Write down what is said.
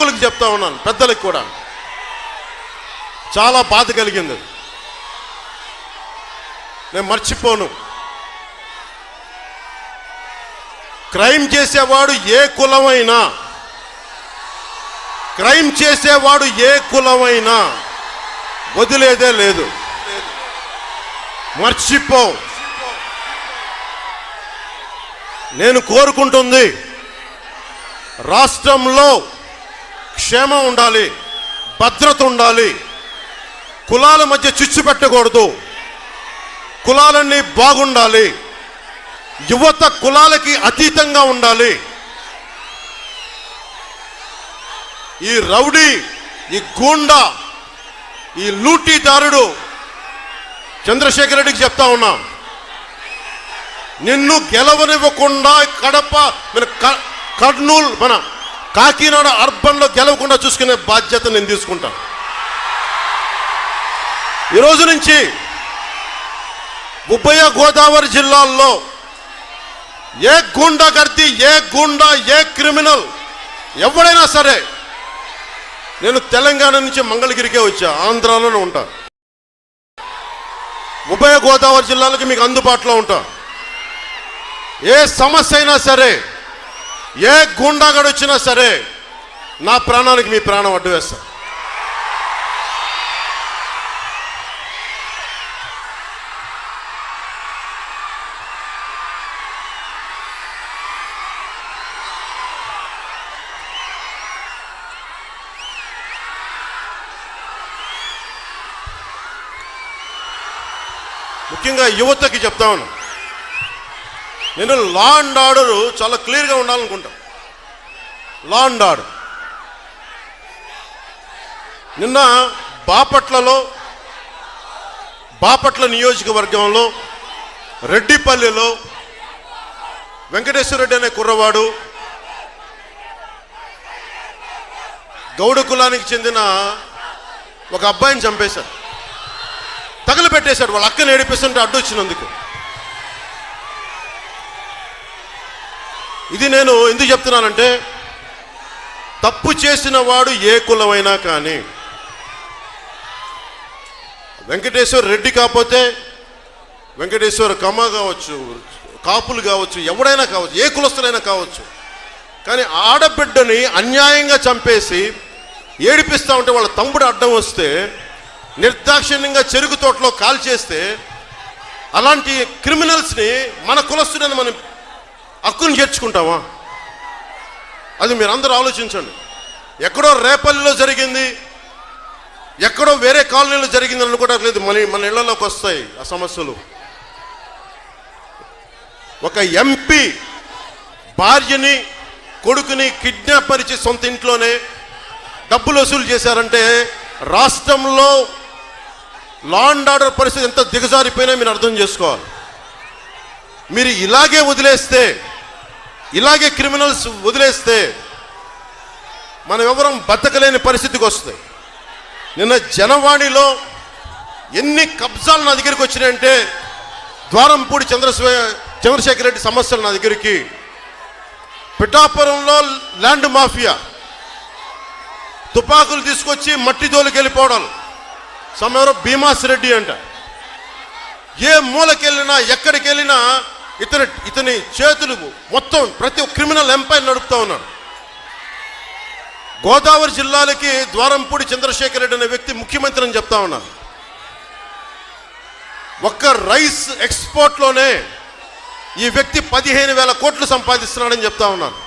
యువకులకు చెప్తా ఉన్నాను పెద్దలకు కూడా. చాలా బాధ కలిగింది. నేను మర్చిపోను. క్రైమ్ చేసేవాడు ఏ కులమైనా క్రైమ్ చేసేవాడు ఏ కులమైనా వదిలేదే లేదు. మర్చిపో. నేను కోరుకుంటుంది రాష్ట్రంలో క్షేమం ఉండాలి భద్రత ఉండాలి. కులాల మధ్య చిచ్చు పెట్టకూడదు. కులాలన్నీ బాగుండాలి. యువత కులాలకి అతీతంగా ఉండాలి. ఈ రౌడీ ఈ గూండా ఈ లూటీదారుడు చంద్రశేఖర్ రెడ్డికి చెప్తా ఉన్నాం నిన్ను గెలవనివ్వకుండా కడప మన కర్నూలు మన కాకినాడ అర్బన్లో గెలవకుండా చూసుకునే బాధ్యత నేను తీసుకుంటాను. ఈరోజు నుంచి ఉభయ గోదావరి జిల్లాల్లో ఏ గూండాగర్ది ఏ గూండా ఏ క్రిమినల్ ఎవడైనా సరే నేను తెలంగాణ నుంచి మంగళగిరికే వచ్చా ఆంధ్రాలోనే ఉంటా. ఉభయ గోదావరి జిల్లాలకి మీకు అందుబాటులో ఉంటా. ఏ సమస్య అయినా సరే ఏ గుండాగడు వచ్చినా సరే నా ప్రాణానికి మీ ప్రాణం అడ్డు వేస్తా. ముఖ్యంగా యువతకి చెప్తా ఉన్నాను నేను లా అండ్ ఆర్డర్ చాలా క్లియర్గా ఉండాలనుకుంటా లా అండ్ ఆర్డర్ నిన్న బాపట్లలో బాపట్ల నియోజకవర్గంలో రెడ్డిపల్లిలో వెంకటేశ్వర రెడ్డి అనే కుర్రవాడు గౌడ కులానికి చెందిన ఒక అబ్బాయిని చంపేశాడు. తగలబెట్టేశాడు వాళ్ళ అక్కని ఏడిపిస్తుంటే అడ్డు వచ్చినందుకు ఇది నేను ఎందుకు చెప్తున్నానంటే తప్పు చేసిన వాడు ఏ కులమైనా కానీ వెంకటేశ్వర రెడ్డి కాకపోతే వెంకటేశ్వర కమ్మ కావచ్చు కాపులు కావచ్చు ఎవడైనా కావచ్చు ఏ కులస్తులైనా కావచ్చు. కానీ ఆడబిడ్డని అన్యాయంగా చంపేసి ఏడిపిస్తా ఉంటే వాళ్ళ తమ్ముడు అడ్డం వస్తే నిర్దాక్షిణ్యంగా చెరుకు తోటలో కాల్చేస్తే అలాంటి క్రిమినల్స్ని మన కులస్తుడని మనం హక్కును చేర్చుకుంటామా అది మీరు అందరూ ఆలోచించండి. ఎక్కడో రేపల్లిలో జరిగింది ఎక్కడో వేరే కాలనీలో జరిగింది అనుకోవట్లేదు మన మన ఇళ్ళలోకి వస్తాయి ఆ సమస్యలు. ఒక ఎంపీ భార్యని కొడుకుని కిడ్నాప్ పరిచి సొంత ఇంట్లోనే డబ్బులు వసూలు చేశారంటే రాష్ట్రంలో లా అండ్ ఆర్డర్ పరిస్థితి ఎంత దిగజారిపోయినా మీరు అర్థం చేసుకోవాలి. మీరు ఇలాగే వదిలేస్తే ఇలాగే క్రిమినల్స్ వదిలేస్తే మనం ఎవరం బతకలేని పరిస్థితికి వస్తుంది నిన్న జనవాణిలో ఎన్ని కబ్జాలు నా దగ్గరికి వచ్చినాయంటే ద్వారంపూడి చంద్రశే చంద్రశేఖర్ రెడ్డి సమస్యలు నా దగ్గరికి. పిఠాపురంలో ల్యాండ్ మాఫియా. తుపాకులు తీసుకొచ్చి మట్టి జోలికి వెళ్ళిపోవడం సమయంలో భీమాస్ రెడ్డి అంట. ఏ మూలకెళ్ళినా ఎక్కడికి వెళ్ళినా ఇతని ఇతని చేతులు మొత్తం ప్రతి క్రిమినల్ ఎంపైర్ నడుపుతూ ఉన్నాడు గోదావరి జిల్లాలకి ద్వారంపూడి చంద్రశేఖర్ రెడ్డి అనే వ్యక్తి ముఖ్యమంత్రి అని చెప్తా ఉన్నాను ఒక్క రైస్ ఎక్స్పోర్ట్లోనే ఈ వ్యక్తి పదిహేను వేల కోట్లు సంపాదిస్తున్నాడని చెప్తా ఉన్నాను